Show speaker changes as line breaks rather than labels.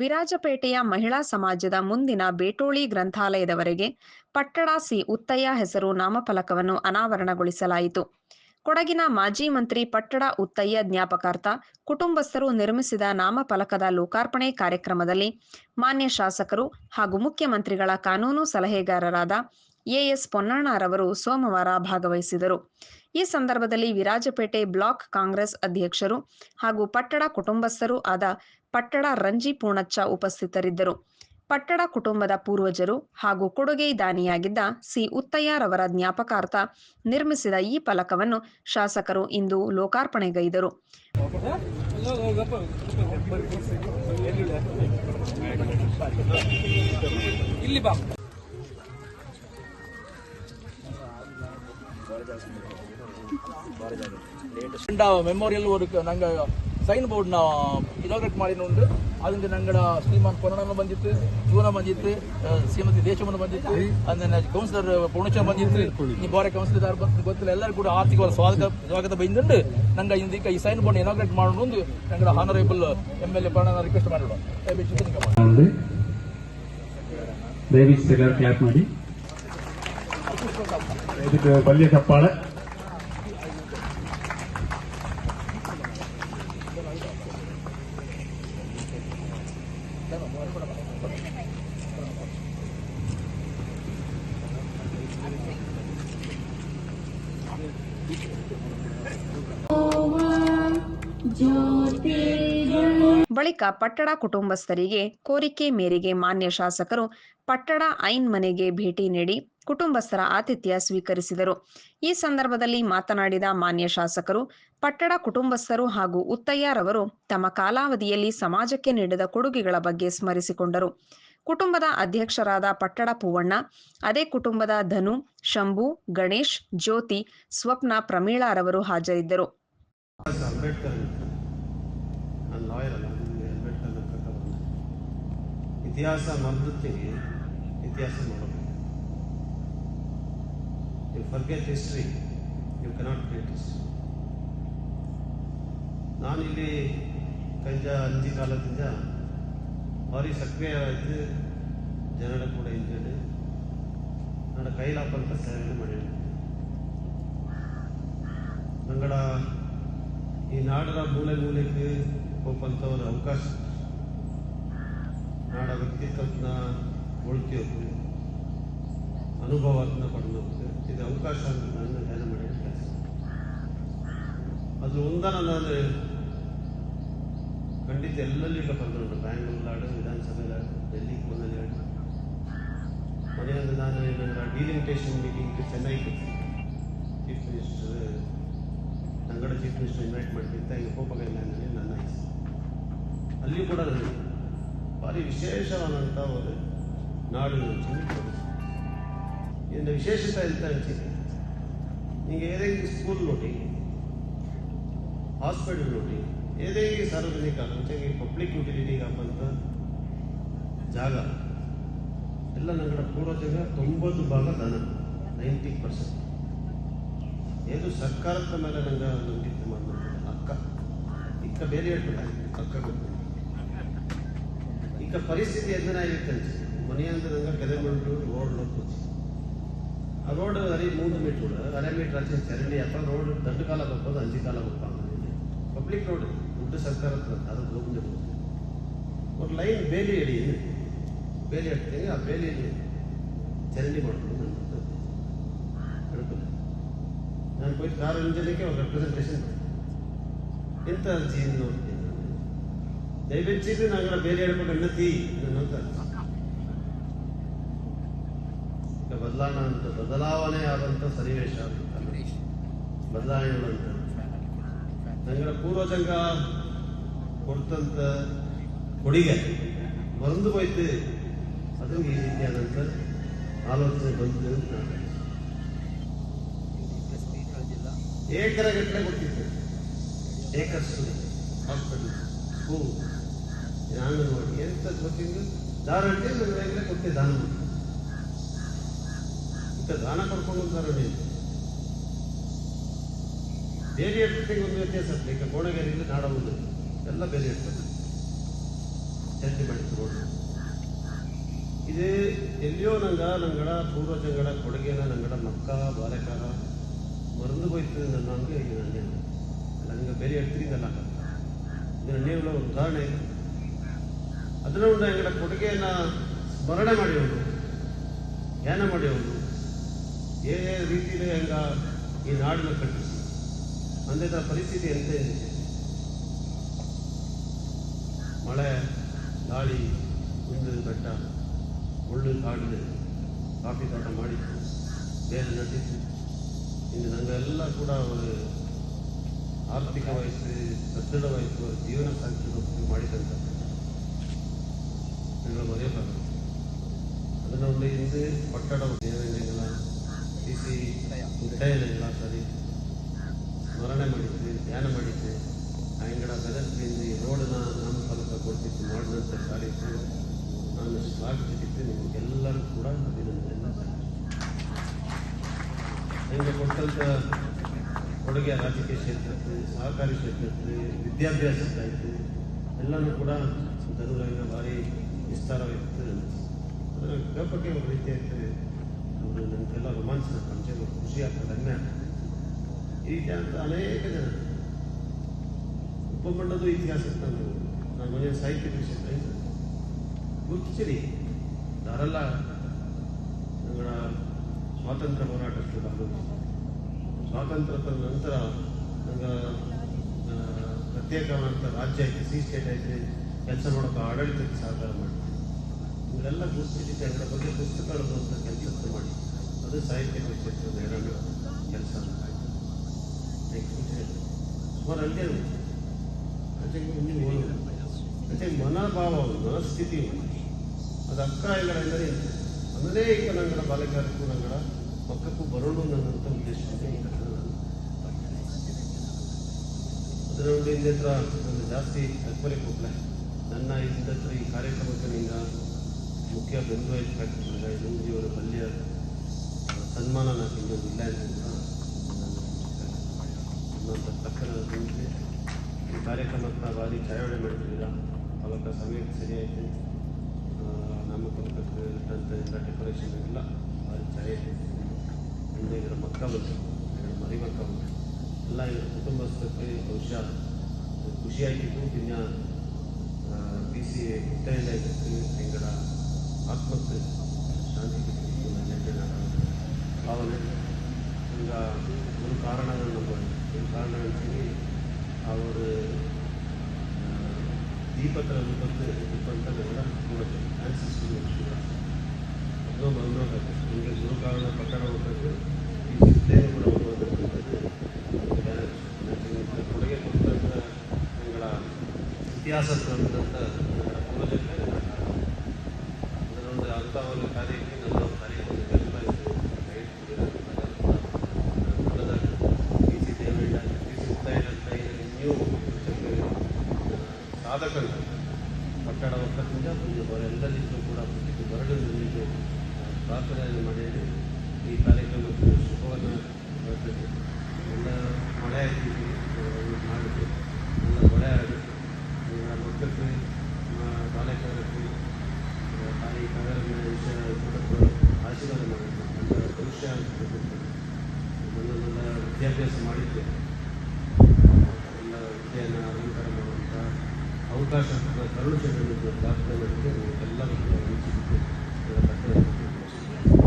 ವಿರಾಜಪೇಟೆಯ ಮಹಿಳಾ ಸಮಾಜದ ಮುಂದಿನ ಬೇಟೋಳಿ ಗ್ರಂಥಾಲಯದವರೆಗೆ ಪಟ್ಟಣ ಸಿ ಉತ್ತಯ್ಯ ಹೆಸರು ನಾಮಫಲಕವನ್ನು ಅನಾವರಣಗೊಳಿಸಲಾಯಿತು. ಕೊಡಗಿನ ಮಾಜಿ ಮಂತ್ರಿ ಪಟ್ಟಣ ಉತ್ತಯ್ಯ ಜ್ಞಾಪಕಾರ್ಥ ಕುಟುಂಬಸ್ಥರು ನಿರ್ಮಿಸಿದ ನಾಮಫಲಕದ ಲೋಕಾರ್ಪಣೆ ಕಾರ್ಯಕ್ರಮದಲ್ಲಿ ಮಾನ್ಯ ಶಾಸಕರು ಹಾಗೂ ಮುಖ್ಯಮಂತ್ರಿಗಳ ಕಾನೂನು ಸಲಹೆಗಾರರಾದ ಎಎಸ್ ಪೊನ್ನಣ್ಣರವರು ಸೋಮವಾರ ಭಾಗವಹಿಸಿದರು. ಈ ಸಂದರ್ಭದಲ್ಲಿ ವಿರಾಜಪೇಟೆ ಬ್ಲಾಕ್ ಕಾಂಗ್ರೆಸ್ ಅಧ್ಯಕ್ಷರು ಹಾಗೂ ಪಟ್ಟಣ ಕುಟುಂಬಸ್ಥರು ಆದ ಪಟ್ಟಣ ರಂಜಿ ಪೂಣಚ್ಚ ಉಪಸ್ಥಿತರಿದ್ದರು. ಪಟ್ಟಣ ಕುಟುಂಬದ ಪೂರ್ವಜರು ಹಾಗೂ ಕೊಡುಗೆ ದಾನಿಯಾಗಿದ್ದ ಸಿ. ಉತ್ತಯ್ಯರವರ ಜ್ಞಾಪಕಾರ್ಥ ನಿರ್ಮಿಸಿದ ಈ ಫಲಕವನ್ನು ಶಾಸಕರು ಇಂದು ಲೋಕಾರ್ಪಣೆಗೈದರು.
ಮೆಮೋರಿಯಲ್ ಒಂದು ನಂಗೆ ಸೈನ್ ಬೋರ್ಡ್ ಬೋರ್ಡ್ನ ಇನಾಗ್ರೇಟ್ ಮಾಡಿನುಂಡು ಅದರಿಂದ ನಂಗಡ ಶ್ರೀಮಾನ್ ಕೊರೋನಾನು ಬಂದಿತ್ತು ಜೂನ ಬಂದಿತ್ತು ಶ್ರೀಮತಿ ದೇಶವನ್ನು ಬಂದಿತ್ತು ಅದನ್ನ ಕೌನ್ಸಿಲರ್ ಪೂರ್ಣಚ ಬಂದಿತ್ತು. ಈ ಬಾರಿ ಕೌನ್ಸಿಲರ್ ಯಾರು ಬಂತ ಗೊತ್ತಿಲ್ಲ ಎಲ್ಲರೂ ಕೂಡ ಆರ್ಥಿಕವಾದ ಸ್ವಾಗತ ಸ್ವಾಗತ ಬೈಂದು ನಂಗೆ ಇಂದಿಕ ಈ ಸೈನ್ ಬೋರ್ಡ್ ಇನಾಗ್ರೇಟ್ ಮಾಡೋದು ನಂಗಡ ಹಾನರೇಬಲ್ ಎಂ ಎಲ್ ಎ ಪ್ರಾಣ ರಿಕ್ವೆಸ್ಟ್
ಮಾಡಿ. ಬಲ್ಯ ತಪ್ಪಾಳೆ
ಬಳಿಕ ಪಟ್ಟಣ ಕುಟುಂಬಸ್ಥರಿಗೆ ಕೋರಿಕೆ ಮೇರೆಗೆ ಮಾನ್ಯ ಶಾಸಕರು ಪಟ್ಟಣ ಐನ್ ಮನೆಗೆ ಭೇಟಿ ನೀಡಿ ಕುಟುಂಬಸ್ಥರ ಆತಿಥ್ಯ ಸ್ವೀಕರಿಸಿದರು. ಈ ಸಂದರ್ಭದಲ್ಲಿ ಮಾತನಾಡಿದ ಮಾನ್ಯ ಶಾಸಕರು, ಪಟ್ಟಣ ಕುಟುಂಬಸ್ಥರು ಹಾಗೂ ಉತ್ತಯ್ಯರವರು ತಮ್ಮ ಕಾಲಾವಧಿಯಲ್ಲಿ ಸಮಾಜಕ್ಕೆ ನೀಡಿದ ಕೊಡುಗೆಗಳ ಬಗ್ಗೆ ಸ್ಮರಿಸಿಕೊಂಡರು. ಕುಟುಂಬದ ಅಧ್ಯಕ್ಷರಾದ ಪಟ್ಟಣ ಪೂವಣ್ಣ, ಅದೇ ಕುಟುಂಬದ ಧನು, ಶಂಭು, ಗಣೇಶ್, ಜ್ಯೋತಿ, ಸ್ವಪ್ನ ಪ್ರಮೀಳಾರವರು ಹಾಜರಿದ್ದರು.
ಇತಿಹಾಸ ಮರೆದುತ್ತೀವಿ ಇತಿಹಾಸ ಮಾಡಬೇಕು you forget history you cannot create history ನಾನಿಲ್ಲಿ ಕಂಜ ಅಂಜಿ ಕಾಲದಿಂದ ಭಾರಿ ಸಕ್ರಿಯವಾಯಿತು ಜನರ ಕೂಡ ಇಂಜರ್ಡ್ ನನ್ನ ಕೈಲಾಪಂತ ಸೇವೆ ಮಾಡಿದ್ದೀನಿ ನಂಗಡ ಈ ನಾಡರ ಮೂಲೆ ಮೂಲೆಗೆ ಹೋಗುವಂಥವ್ರ ಅವಕಾಶ ನಾಡ ವ್ಯಕ್ತಿತ್ವನ ಉಳ್ತಿಯೋದು ಅನುಭವನ ಪಡೆಯೋದು ಇದು ಅವಕಾಶ ನಾನು ಧ್ಯಾನ ಮಾಡಿ ಕೆಲಸ. ಅದು ಒಂದನ ನಾನು ಖಂಡಿತ ಎಲ್ಲೆಲ್ಲಿ ಬಂದ್ರು ಬ್ಯಾಂಗ್ಳೂರ್ಲಾಡು ವಿಧಾನಸಭೆಲಾಡು ಡೆಲ್ಲಿಗೆ ಬಂದಲ್ಲಿ ಮನೆಯಲ್ಲಿ ನಾನು ನನ್ನ ಡಿಲಿಮಿಟೇಷನ್ ಮೀಟಿಂಗ್ ಚೆನ್ನೈಗೆ ಚೀಫ್ ಮಿನಿಸ್ಟರ್ ನಂಗಡ ಚೀಫ್ ಮಿನಿಸ್ಟರ್ ಇನ್ವೈಟ್ ಮಾಡ್ತಿದ್ದ ಈಗ ಕೋಪಗೈನಲ್ಲಿ ನನ್ನ ಹೆಸರು ಅಲ್ಲಿ ಕೂಡ ನನಗೆ ಭಾರಿ ವಿಶೇಷವಾದಂಥ ಒಂದು ನಾಡು ಇದರ ವಿಶೇಷತೆ ಅಂತ ಅನಿಸಿದೆ ನಿಮಗೆ ಏದೇ ಸ್ಕೂಲ್ ನೋಡಿ ಹಾಸ್ಪಿಟಲ್ ನೋಡಿ ಏದೇ ಸಾರ್ವಜನಿಕ, ಮುಂಚೆಗೆ ಪಬ್ಲಿಕ್ ಯುಟಿಲಿಟಿ ಹಾಕುವಂಥ ಜಾಗ, ಎಲ್ಲ ನಗರ ಪೂರ್ವ ಜಾಗ ತೊಂಬತ್ತು ಭಾಗ ದಾನ ನೈಂಟಿ ಪರ್ಸೆಂಟ್ ಏನು ಸರ್ಕಾರದ ಮೇಲೆ ನಂಗೆ ನಂಬಿಕೆ ಮಾಡ್ಬೇಕು ಅಕ್ಕ. ಇಕ್ಕ ಬೇರೆ ಹೇಳ್ಬಿಟ್ಟು ಅಕ್ಕ ಗೊತ್ತು ಇಕ್ಕ ಪರಿಸ್ಥಿತಿ ಎದುರಾಗಿತ್ತು ಅನ್ಸಿ ಮನೆಯಂದ್ರೆ ನಂಗೆ ಕೆರೆಗೊಂಡು ರೋಡ್ ಹೋಗ್ತು ಆ ರೋಡ್ ಅರಿ ಮೂರು ಮೀಟರ್ ಅರೆ ಮೀಟರ್ ಆಚೆ ಚರಂಡಿ ಅಪ್ಪ ರೋಡ್ ದೊಡ್ಡ ಕಾಲ ಬರ್ಬೋದು ಅಂಜಿ ಕಾಲ ಬರ್ತಾ ಪಬ್ಲಿಕ್ ರೋಡ್ ದೊಡ್ಡ ಸರ್ಕಾರ ಅದು ಹೋಗಿ ಒಂದು ಲೈನ್ ಬೇಲಿ ಎಡಿ ಬೇಲಿ ಇಡ್ತೀನಿ ಆ ಬೇಲಿಯಲ್ಲಿ ಚರಂಡಿ ಮಾಡ್ಕೊಂಡು ನಾನು ಹೇಳ್ತೀನಿ ನಾನು పోయి ಕಾರು ಇಂಜನಿಗೆ ಒಂದು ರೆಪ್ರೆಸೆಂಟೇಷನ್ ಎಂತ ಚೀನ್ ನೋಡ್ತೀನಿ ದಯವಿಟ್ಟು ನಗರ ಬೇರೆ ಹೇಳ್ಕೊಂಡು ಹೆಂಡತಿ ಅಂತ ಈಗ ಬದಲಾವಣೆ ಅಂತ, ಬದಲಾವಣೆ ಆದಂತ ಸನ್ನಿವೇಶ ಬದಲಾವಣೆಗಳಂತ ನಂಗಡ ಪೂರ್ವಜಂಗ ಕೊಡ್ತಂತ ಕೊಡುಗೆ ಮರಂದು ಹೋಯ್ತು. ಅದು ಈ ರೀತಿಯಾದಂತ ಆಲೋಚನೆ ಬಂತು ಅಂತ ನಾನು ಏಕರ ಗಟ್ಟಲೆ ಕೊಟ್ಟಿದ್ದೆ ಏಕರ್ಸ್ ಹಾಸ್ಪಿಟಲ್. ಸ್ಕೂಲ್. ಅಂಗನವಾಡಿ ಎಂತ ಗೊತ್ತಿದ್ದು ದಾರಂಟಿ ನನ್ನ ಕೊಟ್ಟೆ ದಾನ ಮಾಡಿ ಇಂಥ ದಾನ ಕರ್ಕೊಂಡು ಹೋಗ್ತಾರೆ ನೀವು ಬೇರೆ ಇರ್ತಕ್ಕೆ ಒಂದು ವ್ಯತ್ಯಾಸ ಇರ್ತದೆ ಈಗ ಕೋಣಗೆರೆಯಲ್ಲಿ ನಾಡ ಒಂದು ಎಲ್ಲ ಬೇರೆ ಇರ್ತದೆ ಚರ್ಚೆ ಮಾಡಿದ್ರು ರೋಡ್ ಇದು ಎಲ್ಲಿಯೋ ನಂಗ ನಂಗಡ ಪೂರ್ವಜಂಗಡ ಕೊಡುಗೆನ ನಂಗಡ ಮಕ್ಕ ಬಾಲಕಾರ ಮರೆದು ಹೋಯ್ತು ನನ್ನ ಹಂಗೆ ಇದು ನಂಗೆ ನಂಗೆ ಬೇರೆ ಹೇಳ್ತಿರಿಂದಲ್ಲ ಇದು ಇದು ಉಂಡ ಕೊಡುಗೆಯನ್ನ ಸ್ಮರಣೆ ಮಾಡಿಯವನು ಧ್ಯಾನ ಮಾಡಿಯವನು ಏನೇ ರೀತಿಯಲ್ಲಿ ಹೆಂಗ ಈ ನಾಡನ್ನು ಕಟ್ಟಿಸಿ ಅಂದಿದ್ದ ಪರಿಸ್ಥಿತಿ ಎಂತ ಇದೆ ಮಳೆ, ಗಾಳಿ ಮುಂದಿನ ಬೆಟ್ಟ ಮುಳ್ಳು ಕಾಡಿದೆ. ಕಾಫಿ ತೋಟ ಮಾಡಿತ್ತು ಬೇರೆ ನಟಿತ್ತು ಇನ್ನು ನಂಗೆಲ್ಲ ಕೂಡ ಅವರು ಆರ್ಥಿಕ ವಯಸ್ಸು ಸದೃಢ ವಯಸ್ಸು ಜೀವನ ಜೀವನ ಸಾಗಿಸೋದು ಮಾಡಿದಂತ നിങ്ങൾ മറിയപ്പാണ് അതിനുകൊണ്ട് ഇത് പട്ടട ದೇವನೆಗಳ ಬಿಸಿ ಉಡ್ಡಯನಗಳ ಸರಿ ಸ್ಮರಣೆ ಮಾಡಿದ್ವಿ ಧ್ಯಾನ ಮಾಡಿದ್ವಿ ಅಂಗಡ ಬೆದರ್ದಿಂದ ಈ ರೋಡನ್ನ ನಾಮಫಲಕ ಕೊಡ್ತಿತ್ತು ಮಾಡಿದಂಥ ಕಾರ್ಯಕ್ಕೆ ನಾನು ಶ್ಲಾಘಿಸುತ್ತಿದ್ದೆ ನಿಮಗೆಲ್ಲರೂ ಕೂಡ ಅಭಿನಂದನೆಯನ್ನು ನನಗೆ ಕೊಟ್ಟಂಥ ಕೊಡುಗೆ ರಾಜಕೀಯ ಕ್ಷೇತ್ರಕ್ಕೆ ಸಹಕಾರಿ ಕ್ಷೇತ್ರಕ್ಕೆ ವಿದ್ಯಾಭ್ಯಾಸಕ್ಕಾಯ್ತು ಎಲ್ಲನೂ ಕೂಡ ಧನುರಂಗ ಭಾರಿ ವಿಸ್ತಾರವಾಗಿತ್ತು ಕೇಳ್ಪಕ್ಕೆ ಒಂದು ರೀತಿ ಆಗ್ತದೆ ಅವರು ನನಗೆಲ್ಲ ರೋಮಾಂಚನ ಪಂಚ ಖುಷಿ ಆಗ್ತದೆ, ಅನ್ಯ. ಆಗ್ತದೆ ಈ ರೀತಿ ಅಂತ ಅನೇಕ ಜನ. ಉಪಮಂಡದ ಇತಿಹಾಸ ಇತ್ತು ನಾವು ನಾನು ಮನೆಯ ಸಾಹಿತ್ಯ ಇದೆ ಗುರುತಿಸಿರಿ ಯಾರೆಲ್ಲ ನಮ್ಮ ಸ್ವಾತಂತ್ರ್ಯ ಹೋರಾಟಕ್ಕೆ ಭಾಗವಹಿಸಿ ಸ್ವಾತಂತ್ರ್ಯದ ನಂತರ ನಂಗೆ ಪ್ರತ್ಯೇಕವಾದಂಥ ರಾಜ್ಯ ಐತೆ ಸಿ ಸ್ಟೇಟ್ ಐತೆ ಕೆಲಸ ಮಾಡೋಕೆ ಆಡಳಿತಕ್ಕೆ ಸಹಕಾರ ಮಾಡಿ ಇವರೆಲ್ಲ ಗುರುತಿಸಿ ಅದರ ಬಗ್ಗೆ ಪುಸ್ತಕ ಅಂತ ಕೆಲಸ ಮಾಡಿ. ಅದು ಸಾಹಿತ್ಯ ಕ್ಷೇತ್ರದ ಎರಡು ಕೆಲಸ ಸುಮಾರು ಅಲ್ಲೇ ಅದಕ್ಕೆ ಮನೋಭಾವ ಮನಸ್ಥಿತಿ ಅದು ಅಕ್ಕ ಎಂದರೆ ಅನೇಕ ನಂಗಡ ಬಾಲಕಾರಕ್ಕೂ ನಂಗಡ ಪಕ್ಕಕ್ಕೂ ಬರೋಣ ನನ್ನಂಥ ಉದ್ದೇಶದಿಂದ ಈ ಕಥನ ಅದರ ಹಿಂದೆ ಹತ್ರ ನಾನು ಜಾಸ್ತಿ ತತ್ಪರ್ಯ ಕೊಟ್ಟಲೆ ನನ್ನ ಇದ್ದಷ್ಟು ಈ ಕಾರ್ಯಕ್ರಮಕ್ಕೆ ನಿಂದ ಮುಖ್ಯ ಫ್ಯಾಕ್ಟ್ರಿ ನಮ್ಮಜಿಯವರ ಬಲ್ಯ ಸನ್ಮಾನ నాకు ಇನ್ನೊಂದು ಇಲ್ಲ ಕೂಡ ನನ್ನಂತ ತಕ್ಕನ ಈ ಕಾರ್ಯಕ್ರಮಕ್ಕೆ ಭಾರಿ ಚಳವಳಿ ಮಾಡ್ತಿದ್ದೀರಾ. ಅವಕ್ಕ ಸಮಯಕ್ಕೆ ಸರಿಯಾಯಿತು. ನಾಮಫಲಕಕ್ಕೆ ಎಲ್ಲ ಡೆಕೋರೇಷನ್ ಎಲ್ಲ ಭಾರಿ ಚೆನ್ನಾಗಿದೆ ಮುಂದೆ ಇದರ ಮಕ್ಕ ಬಂತು. ಇದರ ಮರಿ ಮಕ್ಕ ಬಂತು. ಎಲ್ಲ ಇದರ ಕುಟುಂಬಸ್ಥಕ್ಕೆ ಬಹುಶಃ ಖುಷಿಯಾಗಿದ್ದು ಇನ್ನು ಬಿ ಸಿ ಮುತ್ತೈದ ಆಯ್ತಿತ್ತು ಎಂಗಡ ಆತ್ಮಕ್ಕೆ ಶಾಂತಿ ಸಿಕ್ಕಿತ್ತು ನನ್ನ ಭಾವನೆ ಈಗ ஒரு காரணங்கள் நம்ம ஒரு காரணங்கள் சொல்லி அவர் ದೀಪತ್ರ ರೂಪಕ್ಕೆ ದೀಪಂತ ಕೂಡ ಆನ್ಸಿಸ್ಟರ್ ಕೂಡ ಅದು ಮನೋಹರ ನಿಮಗೆ ಗುರು ಕಾರಣ ಕಟ್ಟಡ ಹೋಗಬೇಕು ಈ ಸಿದ್ಧೇನೆ ಕೂಡ ಹೋಗಬೇಕು ಇತಿಹಾಸ ತಂದಂಥ ಅದರೊಂದು ಅಂಥ ಒಂದು ಕಾರ್ಯಕ್ಕೆ ನನ್ನ ಕಾರ್ಯವನ್ನು ನ್ಯೂ ಸಾಧಕರು ಕಟ್ಟಡ ಒಕ್ಕದಿಂದ ಅವರೆಲ್ಲರಿಗೂ ಕೂಡ ನಿಮಗೆ ಪ್ರಾರ್ಥನೆಯನ್ನು ಮಾಡಿ ಈ ಕಾರ್ಯಕ್ರಮಕ್ಕೆ ಶುಭವನ್ನು ಅಭ್ಯಾಸ ಮಾಡಿದ್ದೇವೆ ಎಲ್ಲ ವಿದ್ಯೆಯನ್ನು ಅಲಂಕಾರ ಮಾಡುವಂಥ ಅವಕಾಶ ತರುಣ ಚಟುವಟಿಕೆ ದಾಖಲೆ ಎಲ್ಲರಿಗೂ